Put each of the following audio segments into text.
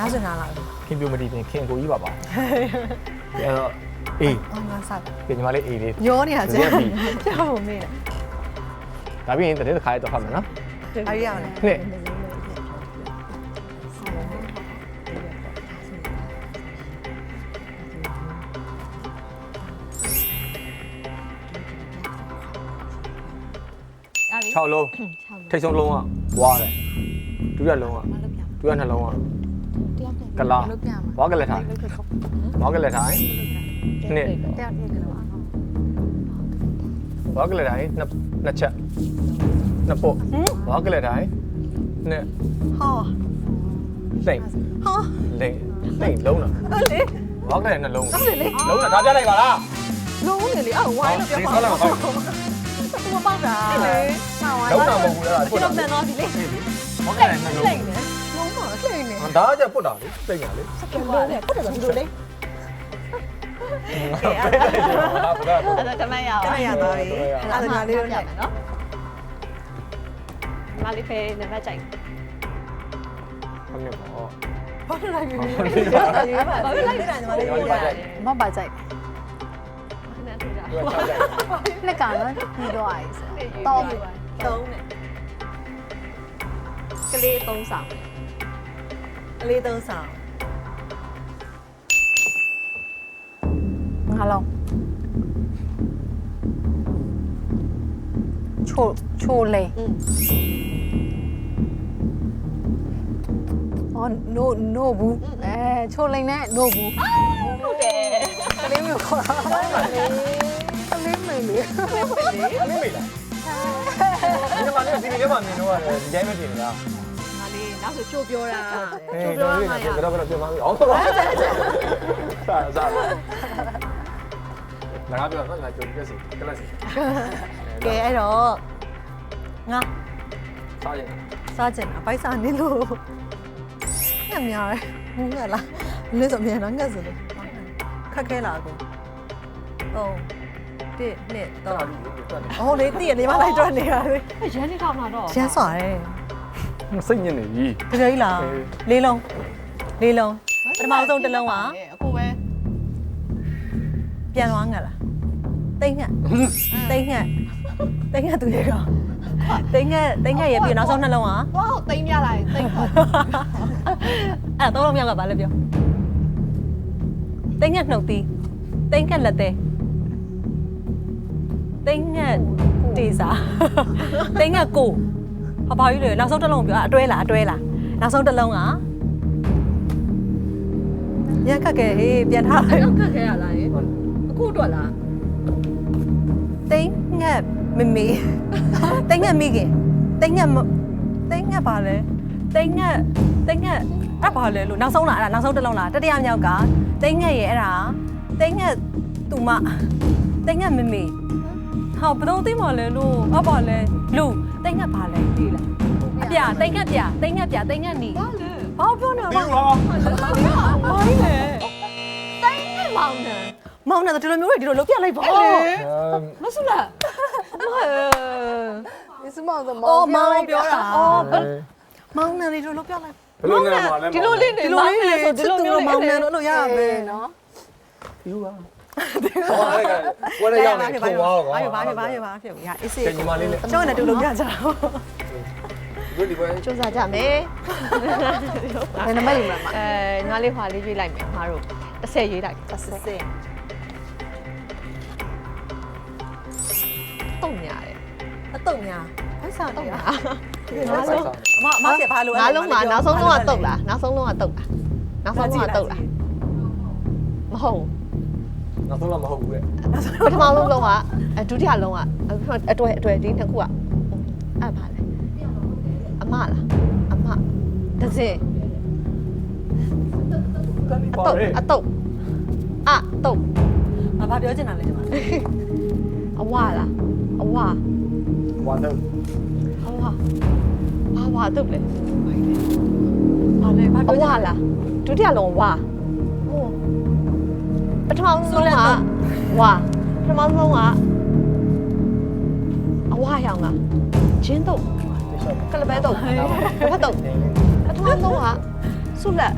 နောက်ဆိုနားလာပြီခင်ပြိုမတီပြင်ခင်ကိုကြီးပါပါအဲ့တော့အေးအော်ငါစားပြင်ညီမလေးအေးလေးရောနေတာကျရက်ပြီကြောက်ဖို့မေးတယ်ဒါပြီးရင်တည်းတစ်ခါလေးတော့ဖတ်မယ်နော်အားရအောင်လေနှစ်6လုံးထိတ်ဆုံးလုံးကဝါတယ်ဒုတိယလုံးကဒုတိယနှလုံးက ကလာဝါကလက်ထိုင်ဝါကလက်ထိုင်နှစ်ဝါကလက်ထိုင်နှစ်နှစ်ချက်နှစ်ပုတ်ဝါကလက်ထိုင်နှစ်ဟောလိမ့်ဟောလိမ့်လိမ့်လုံးလားအဲ့လေဝါကလက်နှလုံးဟုတ်တယ်လေလုံးလားဒါပြလိုက်ပါလားလုံးနေလေအော်ဝိုင်းလို့ပြောဒီပါဆောက်လာပါသူမပေါက်တာလေဆောင်းဝိုင်းလုံးတာမဟုတ်ဘူးလားဒီတော့တန်တော့ဒီလေဝါကလက်နှလုံး လိမ့်နေလုံးပါလိမ့်နေဒါကကြပုတ်တာလေလိမ့်ရလေကဲလို့လေပုတ်တယ်ဆိုဒီလိုလေဟာဘုရားအဲ့ဒါတမန်ရအောင်တမရသွားပြီအဲ့ဒါငါလေးတို့ပြနဲ့မယ်နော်မလေးဖေးနံပါတ်ကြိုက်ဟုတ်နေပေါ့ဘာလို့လိုက်ပြီဘာဘာလို့လို့လိုက်တာညီမလေးပြောရတယ်မပါကြိုက်ခဏထူတာဒီကချောက်ကြိုက်လက်ကနော်ပြီးတော့အိုက်တော့သုံးနဲ့ကလေးသုံးဆောင် အလေးသုံးဆောင်ငါလုံးချိုချိုလေอืมအော် no no ဘူးအဲချိုလိန်နဲ့ no ဘူးဟုတ်တယ်ကလေးမျိုးခေါ်တာကလေးမေလေမင်းမေးလားဒီမှာလည်းဒီနေ့မှမြင်တော့ဒီတိုင်းပဲတင်နေတာမလေး နောက်ဆိုချိုးပြောတာအေးချိုးဒါပြောလေးမှာရကတော့ကတော့ပြန်မအောင်ဟုတ်ပါစားစားငါပြောတော့ငါကြုံပြစီကလစီကဲအဲ့တော့ငါစားရင်စားကျင်အပိုက်စားနေလို့ညများရဘူးကလားလဲဆိုမြန်တော့ငတ်စလို့ခက်ခဲလာကိုဟုတ်တစ်နှစ်တော့တော့လူတွေတွက်နေအဟုတ်လေတည့်ရနေမလိုက်တော့နေရလေရန်နေထောင်လာတော့ရမ်းစွာတယ် စိတ်ညစ်နေပြီတကယ်ကြီးလားလေးလုံးလေးလုံးပထမဆုံးတစ်လုံးကအခုပဲပြန်သွားငတ်လားတိတ်ငတ်တိတ်ငတ်တိတ်ငတ်သူရေကောင်တိတ်ငတ်တိတ်ငတ်ရဲ့ပြီးနောက်ဆုံးနှလုံးကသွားတိမ်ပြလိုက်တိမ်ခေါ်အဲ့တော့လုံးမြောက်ကဘာလဲပြောတိတ်ငတ်နှုတ်သီးတိတ်ငတ်လက်သေးတိတ်ငတ်တေစာတိတ်ငတ်ကို ဟာဘာကြီးလဲနောက်ဆုံးတစ်လုံးပြောအတွဲလားအတွဲလားနောက်ဆုံးတစ်လုံးကရခက်ခဲဟေးပြန်ထားလိုက်တော့ခက်ခဲရလားအခုတော့လားတိတ်ငတ်မမေတိတ်ငတ်မိခင်တိတ်ငတ်မတိတ်ငတ်ပါလဲတိတ်ငတ်တိတ်ငတ်အဲ့ဘာလဲလို့နောက်ဆုံးလားအဲ့ဒါနောက်ဆုံးတစ်လုံးလားတတိယမြောက်ကတိတ်ငတ်ရဲ့အဲ့ဒါတိတ်ငတ်သူမတိတ်ငတ်မမေ ဟောဘယ်တော့သိမလဲလို့အပါလဲလူတိတ်ငတ်ပါလဲဒီလားအပြတိတ်ငတ်ပြတိတ်ငတ်ပြတိတ်ငတ်နီဘာလဲဘာပြောနေပြီလဲလားဘာကြီးလဲမောင်တယ်မောင်နေတယ်ဒီလိုမျိုးတွေဒီလိုလုပ်ပြလိုက်ပါမဆူလားဒီစမောင်သမအော်မောင်ပြောတာအော်ဘယ်မောင်နေတယ်ဒီလိုလုပ်ပြလိုက်လိုနေမှာလဲဒီလိုလေးနေဒီလိုလေးလေဒီလိုမျိုးမောင်နေလို့ရမယ်နော်ယူပါ ဟောအဲ့ကဝရရောက်နေခုံသွားတော့ဘာဖြစ်ဘာဖြစ်ဘာဖြစ်ဘာဖြစ်ရအေးစေးကညီမလေးနဲ့ကျောင်းနဲ့တူလို့ပြကြတာဒီဒီပွဲစူးစမ်းကြမယ်ဘယ်နမိတ်မှာအဲညီမလေးဟွာလေးရွေးလိုက်မယ်ငါတို့30ရွေးလိုက်ဆက်စေးတုံညာတယ်အတုံညာအိုက်စားတုံနေရညာငါလုံးအမအမစီဘာလို့ငါလုံးမှာနောက်ဆုံးလုံးကတုတ်လားနောက်ဆုံးလုံးကတုတ်လားနောက်ဆုံးလုံးကတုတ်လားမဟုတ် နောက်ဆုံးတော့မဟုတ်ဘူးလေပထမဆုံးလုံးကအဒုတိယလုံးကအတွဲအတွဲဒီနှစ်ခုကအဲ့ပါလေအမလားအမဒဇင်တန်ဒီအပါတုတ်ရဲအတုတ်အတုတ်ဘာဘာပြောချင်တာလဲဒီမှာအဝလားအဝဝါတော့အဝဘာဝတုတ်လဲဘာလဲဘာအပြောဝချင်လားဒုတိယလုံးဝဟို ပထမဆုံးလုံးကဝပထမဆုံးကအဝရောင်လားဂျင်းတုတ်ကလပဲတုတ်ကလပဲတုတ်ပထမဆုံးကဆုလက်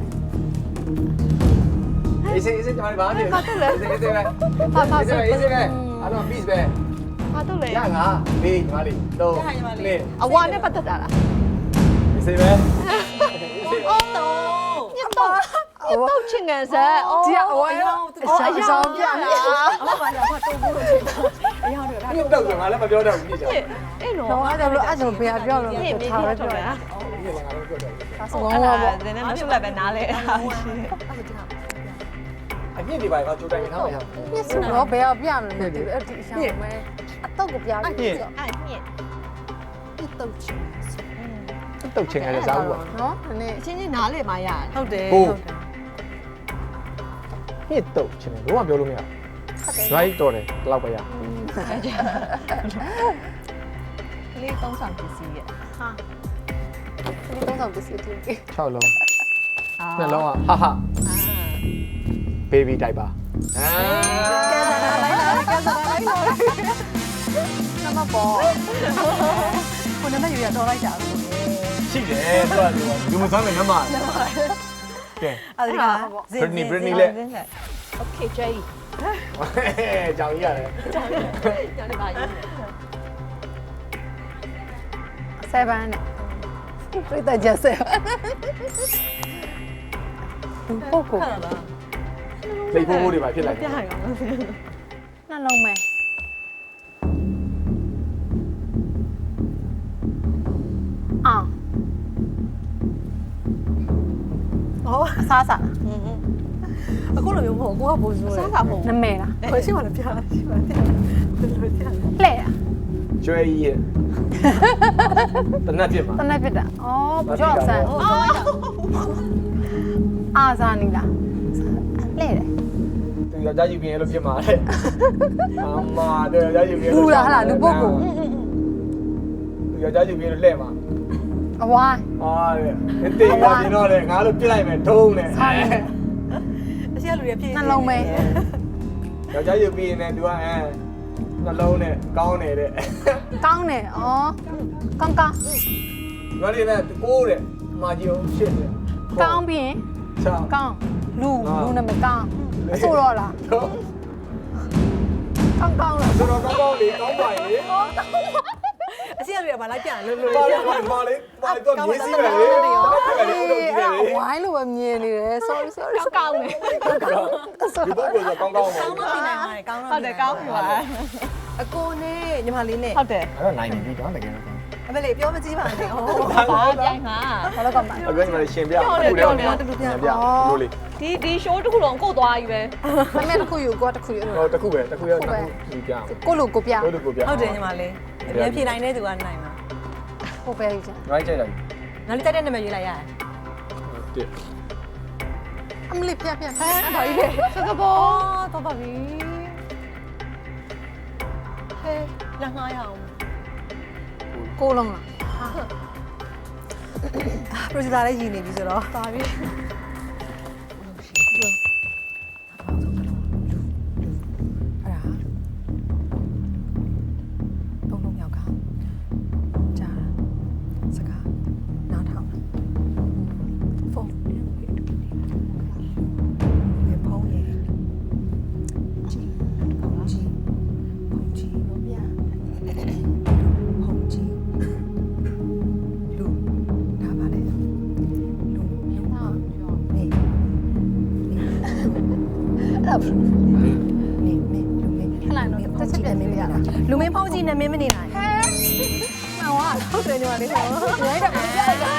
အေးစေးအေးစေးကျွန်တော်ဘာဖြစ်ဘာတူလဲအေးစေးအေးစေးပဲဘာဘာအေးစေးပဲအေးစေးပဲအားလုံး peace ပဲဘာတော့လဲရငါလေးညီမလေးတော့လေးအဝါနဲ့ပတ်သက်တာလားအေးစေးပဲအော်တော့ညတော့ ညတော့ချင်းကန်ဆက်အော်ဒီအဝဲအော်အရာဆောင်ပြနေအမဘာညာဖတ်တော့ဘူးလို့ဖြစ်တာအရာတွေဒါညတော့ဆိုငါလည်းမပြောတော့ဘူးညချာအဲ့တော့တော့အဲ့ဒါလို့အဲ့ဒါဘယ်ပြောလို့ပြည့်ပြည့်ထားပဲပြောပြောရရတာညလည်းငါလည်းပြောတော့ဆောင်းပါပေါ့နည်းနည်းမဆုလိုက်ပဲနားလဲအားရှိတယ်အညစ်တွေပါတော့ကြိုးတိုင်းထားမှာရညစ်ဆိုတော့ဘယ်ပြမလဲဒီအဲ့ဒီအရာမဲအတော့ကိုပြညစ်အဲ့ညစ်ဒီတော့ချင်တုတ်ချင်းရစားဦးပါနော်နည်းအချင်းချင်းနားလဲမှရတယ်ဟုတ်တယ်ဟုတ်ဟုတ်တယ် ညစ်တုတ်ချင်းတယ်ဘာမှပြောလို့မရဘူး right တော်တယ်ဒီလောက်ပဲရကလေးသုံးဆောင်ပစ္စည်းရဲ့ဟာဒီတော့ဆောင်ပစ္စည်းတူ6လုံးနှလုံးကဟာဟာ baby diaper အာကဲစားလိုက်လားနမပေါ်ကိုနမယူရတော့လိုက်တာလို့ရှိတယ်သူကလူမဆမ်းမယ်နမ ကဲအဲ့ဒါက Britney Britney လဲ Okay Jay ကြောင်ကြီးရတယ်ကျောင်းနေပါရေး7နဲ့ပြိတ္တကြဆက်ဘူးပုတ်ကိုလိတ်ဖိုးဖိုးတွေပါဖြစ်လာတယ်ပြရအောင်နှလုံးမယ် စားစားအခုလိုမျိုးမဟုတ်ကိုကပိုးဆိုးတယ်စားတာမဟုတ်နမဲလားဟိုရှိမှလည်းပြလာရှိမှပြလာဘယ်လိုပြလာလှဲ့ကျွဲကြီးရဲ့တနတ်ဖြစ်မှာတနက်ပြတာအော်ဘကြောက်ဆန်းအာဇာနီလားလှဲ့တယ်သူယောက်ျားယူပြင်းလို့ဖြစ်မှာတဲ့အမတဲ့ယောက်ျားယူပြင်းလူလားဟလားလူပုဂ္ဂိုလ်သူယောက်ျားယူပြင်းလို့လှဲ့မှာ အဝိုင်းဟာတဲ့တေးရပြင်းတော့လေငါတို့ပြစ်လိုက်မယ်ထုံးတယ်စားနေအရှိရလူတွေပြည့်နှလုံးမဲယောက်ျားယူပြင်းနေသူကအဲနှလုံးနဲ့ကောင်းတယ်တဲ့ကောင်းတယ်ဩကောင်းကောင်းငါလေးနဲ့ကိုးတဲ့မာကြီးအောင်ရှစ်တယ်ကောင်းပြီးရင်ချောင်းကောင်းလူကောင်းလူနဲ့မကောင်းအဆိုတော့လားတော့ကောင်းကောင်းလားဆိုတော့ကောင်းကောင်းလေးကောင်းပါရဲ့ အရှိရလူတွေဘာလိုက်ပြန်လို့လို့ပါလေပါလေပါလေပါလေတော့မြည်စီပဲလေအေးအဲ့အဝိုင်းလိုပဲမြင်နေတယ် sorry sorry ကောင်းကောင်းနေဒီပုဂ္ဂိုလ်ကကောင်းကောင်းပါကောင်းတော့ပြင်နိုင်ပါတယ်ကောင်းတော့ဟုတ်တယ်ကောင်းပြီပါအကိုနဲ့ညီမလေးနဲ့ဟုတ်တယ်အဲ့တော့နိုင်နေပြီတော့တကယ်တော့အမလေးပြောမကြည့်ပါနဲ့ဟောဘာပြိုင်မှာဘာလို့ကောင်းပါအခုညီမလေးရှင်ပြတူတယ်တူပြလို့လေဒီဒီ show တစ်ခုလုံးကိုတ်သွားပြီပဲမမဲတစ်ခုယူကိုတစ်ခုယူဟိုတခုပဲတခုရတခုဒီပြအောင်ကိုလိုကိုပြတို့တို့ကိုပြဟုတ်တယ်ညီမလေး အပြန်ဖြေနိုင်တဲ့သူကနိုင်မှာကိုပဲယူချင် right ကြိုက်လိုက်နောက်လေးတိုက်တဲ့နာမည်ရေးလိုက်ရတယ်တစ်အမလေးပြပြဟမ်ဘာကြီးလဲစကဘောအော်တော့ပါပြီဟဲ့လာငါရအောင်ကိုလုံးလားပရိုဂျူဆာလည်းရည်နေပြီဆိုတော့ပါပြီ န်းကြည့်နေမင်းမနေနိုင်ဟဲ့ဟောဟုတ်တယ်ညီမလေးဟောရိုက်တာပြပြလိုက်တာ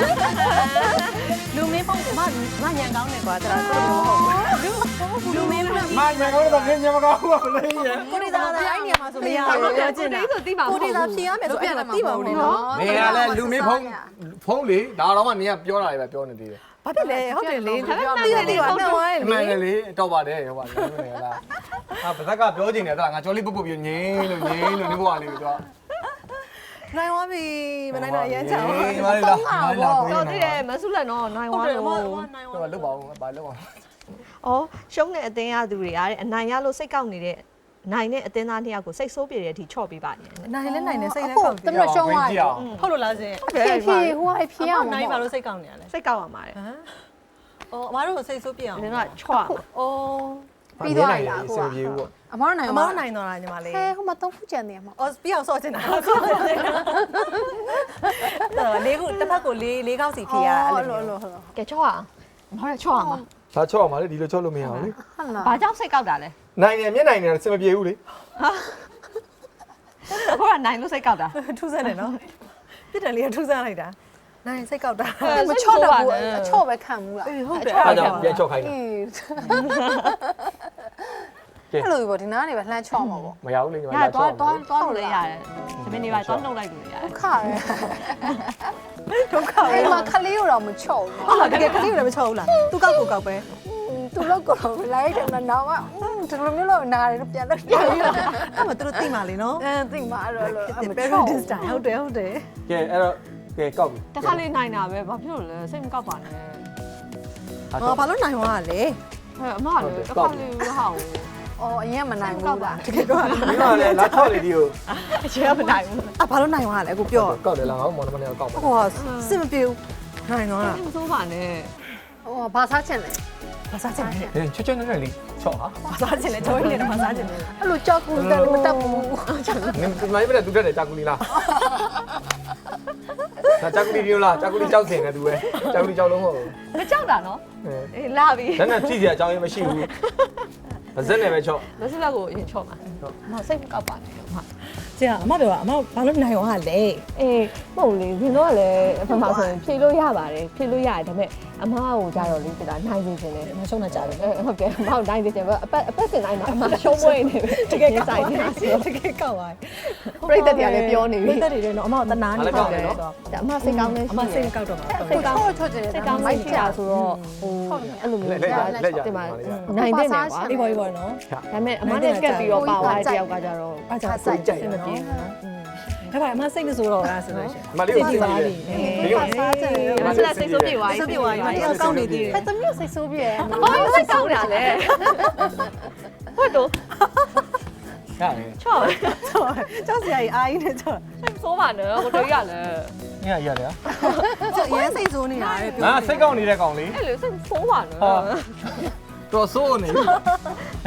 လူမင်းဖုန်းမမညံကောင်းတယ်ကွာတော်တော်မဟုတ်ဘူးလူမင်းဖုန်းမိုင်းမယ်ကောတော့ပြင်ညမကောပါလေရကိုရီးယားအဲ့နေရာမှာဆိုမရဘူးပြောချင်တာဆိုသိမှာမကိုဟုတ်ရီးယားဖြေရမယ်ဆိုအဲ့ဒါသိပါဘူးနော်နေရလဲလူမင်းဖုန်းဖုန်းလေဒါတော့မှနေကပြောတာပဲပြောနေသေးတယ် ဘာဖြစ်လဲဟုတ်တယ်လေဒါပေမဲ့သိရတယ်ကွာနှောင်းသွားတယ်အမှန်လေလေတော့ပါတယ်ဟုတ်ပါလားနေလားအာပါဇက်ကပြောချင်တယ်တော့ငါကြောလေးပုတ်ပုတ်ပြငင်းလို့ငင်းလို့နေဘွားလေးတော့နိုင်သွားပြီမနိုင်တော့အရန်ချောင်းညီမလေးလားညီမလေးလားကိုတော့ကြီးသိတယ်မဆုလက်တော့နိုင်ဟုတ်သွားတယ်တော့ဟောဩနိုင်တော့သွားလုတ်ပါဦးဘာလုတ်အောင်ရှုံးတဲ့အတင်းရသူတွေကတဲ့အနိုင်ရလို့စိတ်ကောက်နေတဲ့ နိုင်တဲ့အတင်းသားနှစ်ယောက်ကိုစိတ်ဆိုးပြေတဲ့အထိချော့ပေးပါနေတယ်နိုင်လဲနိုင်တယ်စိတ်လဲအခုကောက်တမရှုံးသွားပြီဟုတ်လို့လားရှင်ဖြေဖြေဟိုအဖြေရမှာနိုင်ပါလို့စိတ်ကောက်နေရလဲစိတ်ကောက်ရမှာတဲ့ဟမ်အော်အမတို့ကိုစိတ်ဆိုးပြအောင်နင်ကချွတ်အော်ပြီးသွားပြီလားအကိုဆင်ကမပြေဘူးပေါ့အမတို့နိုင်အမတို့နိုင်တော့တာညီမလေးဟဲဟိုမှာသုံးခုကျန်နေမှာအော်ပြအောင်ဆော့ချင်တာဆော့ချင်တာလေးခုတစ်ဖက်ကိုလေးလေးကောက်စီဖြေရတာအဲ့အဲ့လိုလိုအဲ့လိုအဲ့လိုကဲချွတ်အောင်မဟုတ်ချွတ်အောင်ဒါချော့အောင်ပါလေဒီလိုချော့လို့မရဘူးလေဟုတ်လားဘာကြောင့်စိတ်ကောက်တာလဲ နိုင်တယ်မျက်နိုင်တယ်အဆင်မပြေဘူးလေအခုကနိုင်လို့စိတ်ကောက်တာထူးဆန်းတယ်နော်ပြစ်တယ်လေးကထူးဆန်းလိုက်တာနိုင်စိတ်ကောက်တာမချော့တော့ဘူးအချော့ပဲခံမှုလားအေးဟုတ်တယ်အားကြောင့်ပြန်ချော့ခိုင်းတယ်အေးကဲအဲ့လိုပဲဒီနားနေပဲလှမ်းချော့မှာပေါ့မရဘူးလေညီမရလာတော့ချော့တော့တော့လို့ရတယ်သမင်းနေပါတော့နှုတ်လိုက်လို့ရတယ်ခါရဲဒုက္ခပဲအဲ့မှာခလေးတော့မချော့ဘူးဟုတ်လားတကယ်ကလေးတွေမချောက်ဘူးလားသူကောက်ကိုကောက်ပဲသူလောက်ကတော့လိုက်တယ်မနာမှာ ဒီလိုမျိုးလို့နားရပြန်လို့ပြန်ပြီးတော့အဲ့မှာသူတို့သိမှလေနော်အဲသိမှာအဲ့လိုအဲ့မချော့ paradise style ဟုတ်တယ်ဟုတ်တယ်ကဲအဲ့တော့ကဲကောက်ပြီတခါလေးနိုင်တာပဲဘာဖြစ်လို့လဲစိတ်မကောက်ပါနဲ့ဟာဟောဘာလို့နိုင်သွားတာလဲဟဲ့အမလည်းတခါလေးဟာအော်အရင်မနိုင်ဘူးလားတကယ်တော့ဒီမှာလေလာချော့လေဒီကိုအချေမနိုင်ဘူးอ่ะဘာလို့နိုင်သွားတာလဲအခုပြောကောက်တယ်လားငါမောင်နှမနဲ့ကောက်ပါဟောစစ်မပြေဘူးနိုင်သွားတာမစိုးပါနဲ့ဟိုဘာစားချင်လဲ ဘာစားချင်လဲဟင်းချွတ်ချွတ်နဲ့လေးချော့ဟာဘာစားချင်လဲကျွန်တော်လည်းဘာစားချင်လဲအဲ့လိုကြောက်ကူတယ်မတတ်ဘူးနင်မိုင်းမနဲ့သူတက်တယ်ကြာကူလီလားဒါကြာကူလီပြောလားကြာကူလီကြောက်စင်တယ်သူပဲကြာကူလီကြောက်လုံးမဟုတ်ဘူးမကြောက်တာနော်အဲအေးလာပြီလက်နဲ့ကြည့်စရာအကြောင်းရင်းမရှိဘူးဗဇက်နဲ့ပဲချော့လက်စလက်ကိုရင်ချော့မှာမစိတ်မကောက်ပါနဲ့အမကျန်အမပြောတာအမဘာလို့နိုင်သွားတာလဲအေးပုံလေးရင်တော့လည်းအဖမဆိုရင်ဖြေလို့ရပါတယ်ဖြေလို့ရတယ်ဒါပေမဲ့အမကိုကြတော့လေးပြတာနိုင်နေခြင်းလေမရှုံးနေကြတယ်အဲဟုတ်ကဲ့အမကိုနိုင်နေခြင်းပဲအပတ်အပတ်စင်တိုင်းမှာအမရှုံးမွေးနေပြီတကယ်ဆိုင်နေတာဆိုတကယ်ကောက်သွားပြိတ္တတွေကလည်းပြောနေပြီပြိတ္တတွေလည်းနော်အမတနာနေတယ်ဒါအမစိတ်ကောင်းနေအမစိတ်ကောက်တော့မှာစိတ်ကောင်းချော့ချင်တယ်စိတ်ကောင်းမိုက်ရှိတာဆိုတော့ဟိုအဲ့လိုမျိုးဒီမှာနိုင်တဲ့နေကွာအေးပေါ်အေးပေါ်နော်ဒါပေမဲ့အမနဲ့ကက်ပြီးတော့ပါသွားတဲ့တယောက်ကကြတော့အားကြောင့်စိတ်ကြိုက်မပြေဘူးဒါပေမဲ့အမစိတ်မဆိုးတော့လားဆိုလို့ရှိရင် မလေးကိုကြည့်ပါလေဒီကစားချင်တယ်အမဆက်စိတ်ဆိုးပြေသွားပြီစိတ်ပြေသွားပြီတယောက်ကောက်နေသေးတယ်အဲ့သမီးစိတ်ဆိုးပြည့်အော်စိတ်ကောင်းတာလေဟုတ်တော့ရတယ်ချော့ကြောက်စရာကြီးအားကြီးနဲ့ကြောက်စိတ်ဆိုးပါနဲ့ကိုတွေးရလဲညရရတယ်ကြောက်ရမ်းစိတ်ဆိုးနေတာပဲပြောငါစိတ်ကောက်နေတဲ့ကောင်လေးအဲ့လေစိတ်ဆိုးပါနဲ့ဟာတော်ဆိုးနေ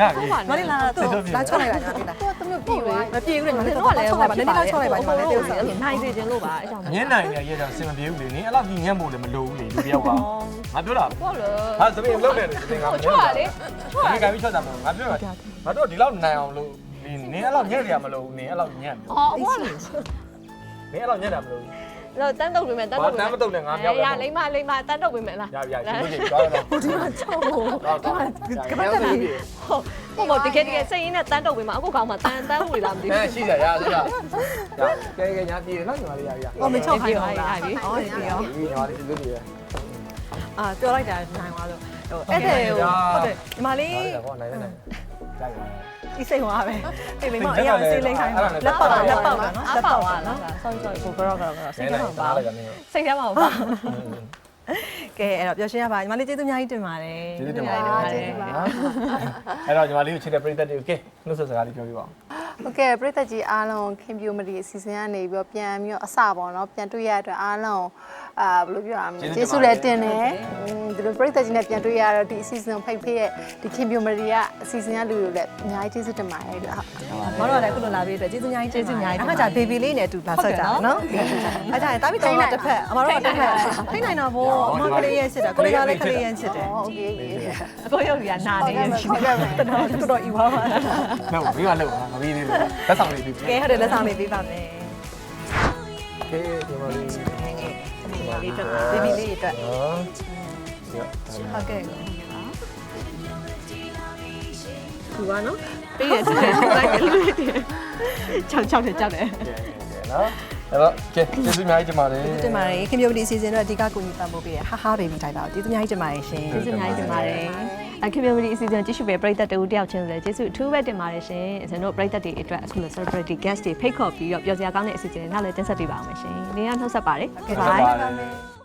ရပြီ မလေးလာတော့လာချော့လိုက်တာညီမလေးလာတော့သမီးပြေးသွားမပြေဘူးလေညီမလေးတို့တော့ကလည်းချော့လိုက်ပါနည်းနည်းတော့ချော့လိုက်ပါညီမလေးတေးဥစားနိုင်စေခြင်းလို့ပါအဲ့ကြောင့်ညင်းနိုင်နေရကြောင်စင်မပြေဘူးလေနင်းအဲ့လောက်ကြီးညံ့ဖို့လည်းမလိုဘူးလေလူတယောက်ကငါပြောတာဟုတ်လေဟာသမီးလုံးနေတယ်သမီးကချော့ရလေချော့ရဒီကပြီးချော့တာမဟုတ်ငါပြောတာငါတို့ဒီလောက်နိုင်အောင်လို့နင်းအဲ့လောက်ညံ့ရမလို့နင်းအဲ့လောက်ညံ့အော်ဟုတ်လေနင်းအဲ့လောက်ညံ့တာမလို့ တော့တန်းတုပ်ပေးမယ်တန်းတုပ်ဘာတမ်းမတုတ်နဲ့ငါပြောရလိမ့်မလိမ့်မတန်းတုပ်ပေးမယ်လားရရရှိလို့ရှိသွားတော့ဒီမှာချော့ဖို့တော့ကမတက်ပြီဟုတ်ဟုတ်တကယ်တကယ်စိတ်ရင်းနဲ့တန်းတုပ်ပေးမှာအခုကောင်မှတန်းတန်းဝေလာမသိအဲဘူးရှိကြရစလားရကဲကဲညာပြေတယ်နော်ညီမလေးရရအော်မချော့ခိုင်းတော့လားပြီအော်ဒီရောဒီညီမလေးလူတွေရအာပြောလိုက်တာနိုင်သွားလို့ဟိုအဲ့တဲ့ဟိုဟုတ်တယ်ညီမလေး ဟောနိုင်နေနိုင် ကြိုက်ပါ ဒီစိတ်သွားပဲအေးမိမအေးအောင်စေးလိမ့်ခိုင်းလက်ပေါက်လက်ပေါက်နော် အ လက် ပါ ပေါက် ဝါ နော် နော် sorry sorry ကိုကတော့ကတော့စိ နေ တ် နေ ထဲမှာပါ ပါလိုက်ကနေ စိတ်ထဲမှာပါ ကဲအဲ့တော့ပြောရှင်းရပါညီမလေးကျေးဇူးအများကြီးတင်ပါတယ် ကျေးဇူးတင်ပါတယ်အဲ့တော့ညီမလေးကိုချစ်တဲ့ပရိသတ်တွေကိုကဲနှုတ်ဆက်စကားလေးပြောပြပါဦး โอเคပရိသတ်ကြီးအားလုံးခင်ပြိုမဒီအစီအစဉ်ကနေပြီးတော့ပြန်ပြီးတော့အစပေါ့နော်ပြန်တွေ့ရတဲ့အတွက်အားလုံး အာဘယ်လိုပြောရမလဲကျေးဇူးလည်းတင်တယ်ဒီလိုပြည်သက်ချင်းနဲ့ပြန်တွေ့ရတော့ဒီအစီအစဉ်ဖိတ်ဖိတ်ရဲ့ဒီခင်ဗျူမရီကအစီအစဉ်ကလူတွေလည်းအများကြီးကျေးဇူးတင်ပါတယ်လို့ဟုတ်မောင်တော်လည်းခုလိုလာပြီးအတွက်ကျေးဇူးအများကြီးကျေးဇူးအများကြီးအခါကျဘေဘီလေးနဲ့အတူလာဆက်ကြနော်အခါကျတာပြီးတော့တစ်ဖက်အမတို့ကတစ်ဖက်ဖိနိုင်တာဗောအမကလေးရဲ့ဖြစ်တာကိုလေးကလည်းကလေးရဲ့ဖြစ်တယ်ဟုတ်ကဲ့အကိုရုပ်ကြီးကနာနေတယ်ဟုတ်ကဲ့တော်တော်ဤဝါပါနော်ဘေးကလောက်ပါမပြီးသေးဘူးလက်ဆောင်လေးပြီးကဲဟုတ်တယ်လက်ဆောင်လေးပြီးပါမယ်ကဲဒီမှာလေး လေးအတွက်ဘေဘီလေးအတွက်နော်ဟုတ်ကဲ့သူကနော်ပေးရတယ်လိုက်တယ်ချောက်ချောက်တယ်ကြောက်တယ်နော်အဲ့တော့ကဲကျေးဇူးအများကြီးတင်ပါတယ်တင်ပါတယ်ခင်ဗျုပ်ဒီအစီအစဉ်တော့အဓိကကိုညီပံ့ပိုးပေးရဟာဟာဘေဘီတိုင်းပါကျေးဇူးအများကြီးတင်ပါတယ်ရှင်ကျေးဇူးအများကြီးတင်ပါတယ်အခက် community အစီအစဉ်ကြည့်ရှုပေးပရိသတ်တူတယောက်ချင်းလည်းကျေးဇူးအထူးပဲတင်ပါတယ်ရှင်ကျွန်တော်ပရိသတ်တွေအတွက်အခုလို celebrity guest တွေဖိတ်ခေါ်ပြီးတော့ပြောစရာကောင်းတဲ့အစီအစဉ်တွေနောက်လည်းတင်ဆက်ပေးပါအောင်ရှင်။နေရနှုတ်ဆက်ပါတယ်။ကဲပါပါတယ်